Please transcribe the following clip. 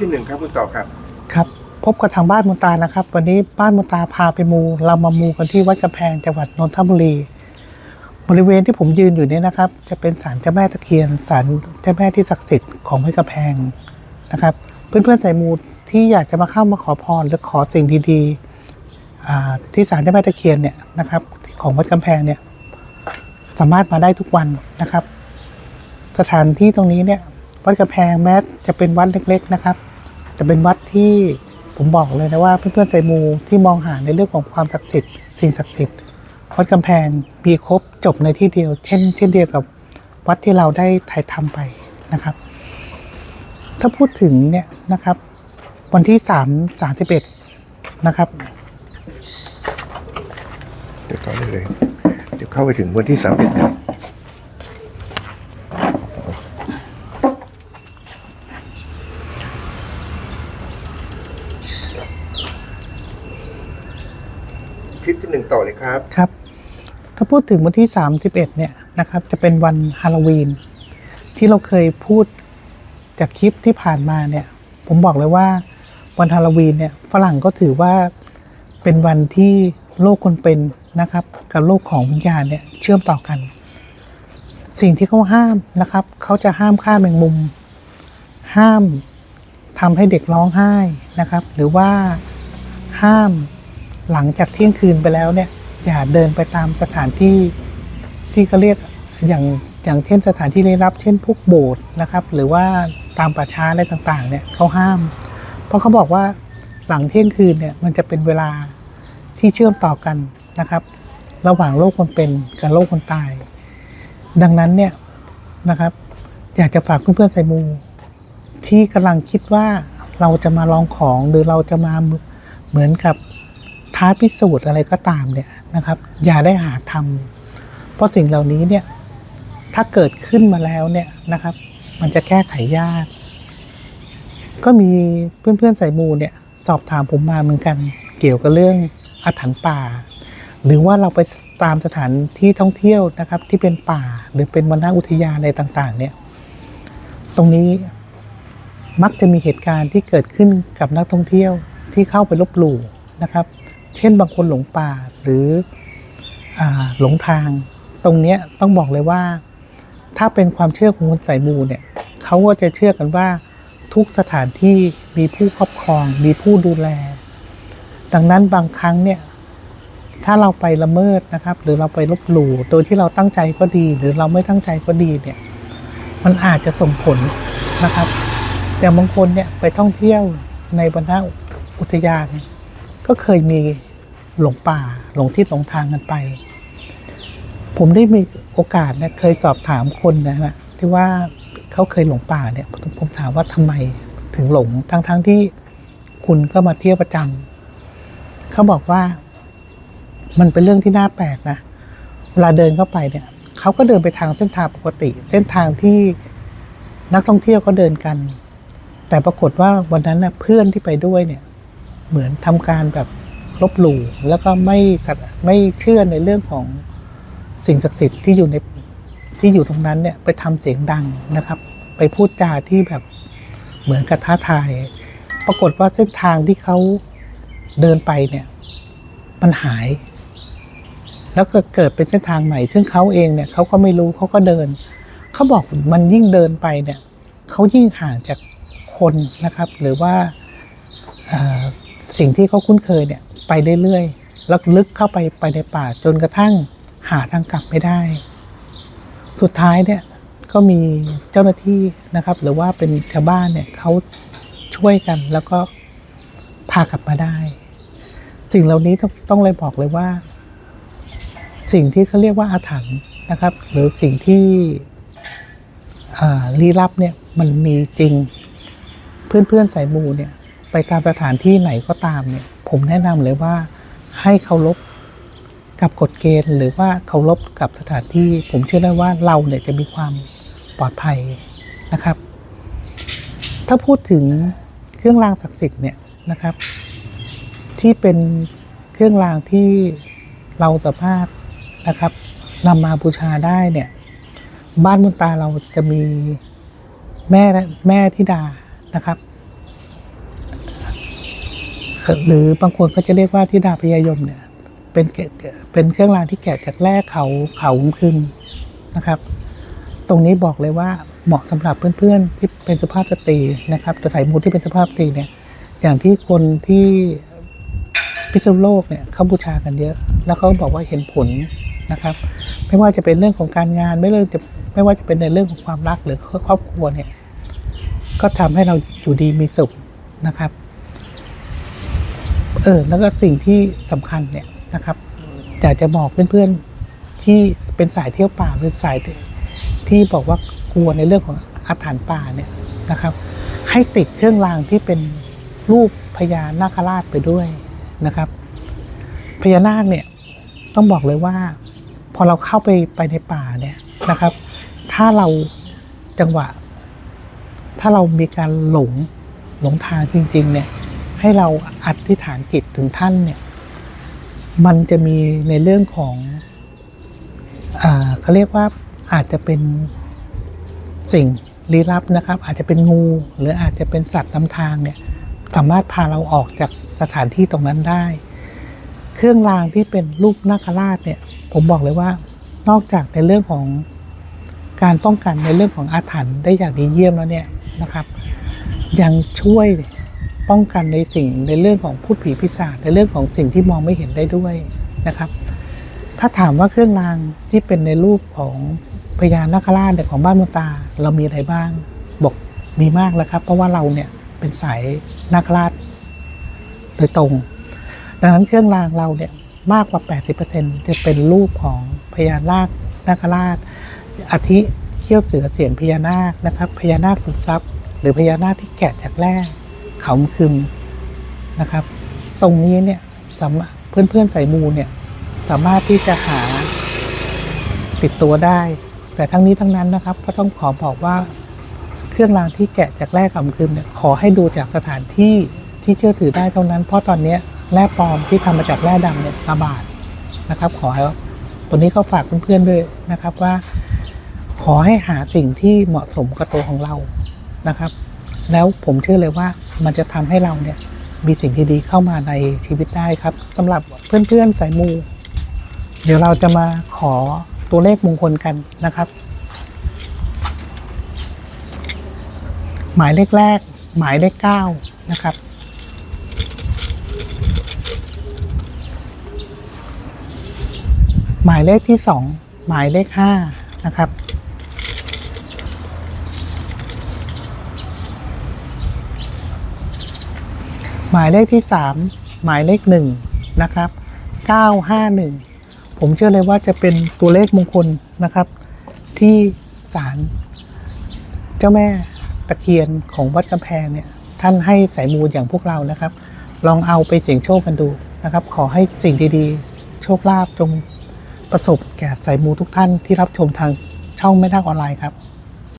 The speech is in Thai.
ที่หนึ่งครับคุณต่อครับ ครับพบกับทางบ้านมุตานะครับ วันนี้บ้านมุตาพาไปมู เรามามูกันที่วัดกำแพงจังหวัดนนทบุรี บริเวณที่ผมยืนอยู่นี้นะครับ จะเป็นศาลเจ้าแม่ตะเคียนศาลเจ้าแม่ที่ศักดิ์สิทธิ์ของวัดกำแพงนะครับ เพื่อนๆสายมูที่อยากจะมาเข้ามาขอพรหรือขอสิ่งดีๆที่ศาลเจ้าแม่ตะเคียนเนี่ยนะครับ ของวัดกำแพงเนี่ยสามารถมาได้ทุกวันนะครับ สถานที่ตรงนี้เนี่ยวัดกำแพงแม้จะเป็นวัดเล็ก ๆ นะครับ จะเป็นวัดที่ผมบอกเลยนะว่าเพื่อนๆใส่มูที่มองหาในเรื่องของความศักดิ์สิทธิ์สิ่งศักดิ์สิทธิ์วัดกำแพงมีครบจบในที่เดียว เช่น เช่นเดียวกับวัดที่เราได้ถ่ายทำไปนะครับ ถ้าพูดถึงเนี่ยนะครับ วันที่สามสามสิบเอ็ดนะครับเดี๋ยวต่อได้เลยเดี๋ยวเข้าไปถึงวันที่สามเอ็ด ลิปที่หนึ่งต่อเลยครับครับ ถ้าพูดถึงวันที่ 31 เนี่ยนะครับ จะเป็นวันฮาโลวีนที่เราเคยพูดจากคลิปที่ผ่านมาเนี่ย ผมบอกเลยว่าวันฮาโลวีนเนี่ยฝรั่งก็ถือว่าเป็นวันที่โลกคนเป็นนะครับ กับโลกของวิญญาณเนี่ยเชื่อมต่อกัน สิ่งที่เขาห้ามนะครับเขาจะห้ามฆ่าแมงมุม ห้ามทำให้เด็กร้องไห้นะครับ หรือว่าห้าม หลังจากเที่ยงคืนไปแล้วเนี่ยอย่าเดินไปตามสถานที่ที่เขาเรียกอย่างอย่างเช่นสถานที่ลี้ลับ เช่นพวกโบสถ์นะครับ หรือว่าตามป่าช้าอะไรต่างๆเนี่ยเขาห้าม เพราะเขาบอกว่าหลังเที่ยงคืนเนี่ยมันจะเป็นเวลาที่เชื่อมต่อกันนะครับ ระหว่างโลกคนเป็นกับโลกคนตาย ดังนั้นเนี่ยนะครับ อยากจะฝากเพื่อนๆใส่มู ที่กำลังคิดว่าเราจะมาลองของหรือเราจะมาเหมือนกับ ท้าพิสูจน์อะไรก็ตามเนี่ยนะครับอย่าได้หาทำเพราะสิ่งเหล่านี้เนี่ยถ้าเกิดขึ้นมาแล้วเนี่ยนะครับ มันจะแก้ไขยาก ก็มีเพื่อนๆใส่มูเนี่ยสอบถามผมมาเหมือนกันเกี่ยวกับเรื่องอาถรรพ์ป่า หรือว่าเราไปตามสถานที่ท่องเที่ยวนะครับ ที่เป็นป่าหรือเป็นวรรณอุทยานอะไรต่างๆ เนี่ย ตรงนี้มักจะมีเหตุการณ์ที่เกิดขึ้นกับนักท่องเที่ยวที่เข้าไปลบหลู่นะครับ เช่นบางคนหลงป่าหรืออหลงทาง ตรงนี้ต้องบอกเลยว่า ถ้าเป็นความเชื่อของคนสายมูเนี่ยเขาก็จะเชื่อกันว่าทุกสถานที่มีผู้ครอบครอง มีผู้ดูแล ดังนั้นบางครั้งเนี่ยถ้าเราไปละเมิดนะครับ หรือเราไปลบหลู่โดยที่เราตั้งใจก็ดี หรือเราไม่ตั้งใจก็ดีเนี่ยมันอาจจะส่งผลนะครับอย่บางคนเนี่ยไปท่องเที่ยวในบรรดาอุทยาน ก็เคยมีหลงป่าหลงทิศหลงทางกันไป ผมได้มีโอกาสเนี่ยเคยสอบถามคนนะฮะที่ว่าเขาเคยหลงป่าเนี่ยผมผมถามว่าทำไมถึงหลงทั้งทั้งๆที่คุณก็มาเที่ยวประจำเขาบอกว่า มันเป็นเรื่องที่น่าแปลกนะเวลาเดินเข้าไปเนี่ยเขาก็เดินไปทางเส้นทางปกติ เส้นทางที่นักท่องเที่ยวก็เดินกัน แต่ปรากฏว่าวันนั้นนะเพื่อนที่ไปด้วยเนี่ย เหมือนทำการแบบลบหลู่แล้วก็ไม่ไม่เชื่อในเรื่องของสิ่งศักดิ์สิทธิ์ที่อยู่ในที่อยู่ตรงนั้นเนี่ยไปทำเสียงดังนะครับ ไปพูดจาที่แบบเหมือนกับท้าทาย ปรากฏว่าเส้นทางที่เขาเดินไปเนี่ยมันหาย แล้วก็เกิดเป็นเส้นทางใหม่ ซึ่งเขาเองเนี่ยเขาก็ไม่รู้เขาก็เดิน เขาบอกมันยิ่งเดินไปเนี่ยเขายิ่งห่างจากคนนะครับ หรือว่า สิ่งที่เขาคุ้นเคยเนี่ยไปเรื่อยๆแล้วลึกเข้าไปไปในป่าจนกระทั่งหาทางกลับไม่ได้ สุดท้ายเนี่ยก็มีเจ้าหน้าที่นะครับ หรือว่าเป็นชาวบ้านเนี่ยเขาช่วยกันแล้วก็พากลับมาได้ สิ่งเหล่านี้ต้องต้องเลยบอกเลยว่า สิ่งที่เขาเรียกว่าอาถรรพ์นะครับ หรือสิ่งที่ลี้ลับเนี่ยมันมีจริง เพื่อนๆสายมูเนี่ย ไปตามสถานที่ไหนก็ตามเนี่ย ผมแนะนำเลยว่าให้เคารพกับกฎเกณฑ์ หรือว่าเคารพกับสถานที่ ผมเชื่อได้ว่าเราเนี่ยจะมีความปลอดภัยนะครับ ถ้าพูดถึงเครื่องรางศักดิ์สิทธิ์เนี่ยนะครับ ที่เป็นเครื่องรางที่เราสามารถนะครับนำมาบูชาได้เนี่ยบ้านมุนตาเราจะมีแม่แม่ธิดานะครับ หรือบางคนก็จะเรียกว่าทิดาพยายมเนี่ยเป็นแกะเป็นเครื่องรางที่แกะจากแร่เขาเขาคึมนนะครับ ตรงนี้บอกเลยว่าเหมาะสำหรับเพื่อนๆที่เป็นสภาพสตรีนะครับจะใส่มูที่เป็นสภาพสตรีเนี่ยอย่างที่คนที่พิษณุโลกเนี่ยเขาบูชากันเยอะ แล้วเขาบอกว่าเห็นผลนะครับ ไม่ว่าจะเป็นเรื่องของการงานไม่เรื่องจะไม่ว่าจะเป็นในเรื่องของความรักหรือครอบครัวเนี่ยก็ทำให้เราอยู่ดีมีสุขนะครับ เออแล้วก็สิ่งที่สำคัญเนี่ยนะครับอยากจะบอกเพื่อนๆที่เป็นสายเที่ยวป่าหรือสายที่บอกว่ากลัวในเรื่องของอาถรรพ์ป่าเนี่ยนะครับ ให้ติดเครื่องรางที่เป็นรูปพญานาคราชไปด้วยนะครับพญานาคเนี่ยต้องบอกเลยว่า พอเราเข้าไปไปในป่าเนี่ยนะครับ ถ้าเราจังหวะ ถ้าเรามีการหลงหลงทางจริง ๆ เนี่ย ให้เราอธิษฐานจิตถึงท่านเนี่ยมันจะมีในเรื่องของอเขาเรียกว่าอาจจะเป็นสิ่งลี้ลับนะครับ อาจจะเป็นงูหรืออาจจะเป็นสัตว์นำทางเนี่ยสามารถพาเราออกจากสถานที่ตรงนั้นได้ เครื่องรางที่เป็นรูปนาคราชเนี่ยผมบอกเลยว่านอกจากในเรื่องของการป้องกันในเรื่องของอาถรรพ์ได้อย่างดีเยี่ยมแล้วเนี่ยนะครับ ยังช่วย ป้องกันในสิ่งในเรื่องของพูดผีปีศาจในเรื่องของสิ่งที่มองไม่เห็นได้ด้วยนะครับ ถ้าถามว่าเครื่องรางที่เป็นในรูปของพญานาคราชเนี่ยของบ้านมนตา เรามีอะไรบ้าง บอกมีมากแล้วครับ เพราะว่าเราเนี่ยเป็นสายนาคราชโดยตรง ดังนั้นเครื่องรางเราเนี่ยมากกว่า 80%จะเป็นรูปของพญานาคนาคราชอาทิเขี้ยวเสือเสียนพญานาคนะครับพญานาคขุนทรัพย์ หรือพญานาคที่แกะจากแร่ เขาคึมนะครับ ตรงนี้เนี่ยสามารถเพื่อนๆใส่มูเนี่ยสามารถที่จะหาติดตัวได้ แต่ทั้งนี้ทั้งนั้นนะครับ ก็ต้องขอบอกว่าเครื่องรางที่แกะจากแร่ขาคึมเนี่ยขอให้ดูจากสถานที่ที่เชื่อถือได้เท่านั้น เพราะตอนนี้แร่ปลอมที่ทำมาจากแร่ดำเนี่ยระบาดนะครับ ขอให้ตัวนี้ก็ฝากเพื่อนๆด้วยนะครับว่า ขอให้หาสิ่งที่เหมาะสมกับตัวของเรานะครับ แล้วผมเชื่อเลยว่า มันจะทำให้เราเนี่ยมีสิ่งที่ดีเข้ามาในชีวิตได้ครับสำหรับเพื่อนๆสายมู เดี๋ยวเราจะมาขอตัวเลขมงคลกันนะครับ หมายเลขแรก หมายเลขเก้านะครับ หมายเลขที่สองหมายเลขห้านะครับ หมายเลขที่สามหมายเลขหนึ่งนะครับเก้าห้าหนึ่งผมเชื่อเลยว่าจะเป็นตัวเลขมงคลนะครับ ที่ศาลเจ้าแม่ตะเคียนของวัดกำแพงเนี่ยท่านให้สายมูอย่างพวกเรานะครับ ลองเอาไปเสี่ยงโชคกันดูนะครับ ขอให้สิ่งดีๆ โชคลาภจงประสบแก่สายมูทุกท่านที่รับชมทางช่องไม่ได้ออนไลน์ครับ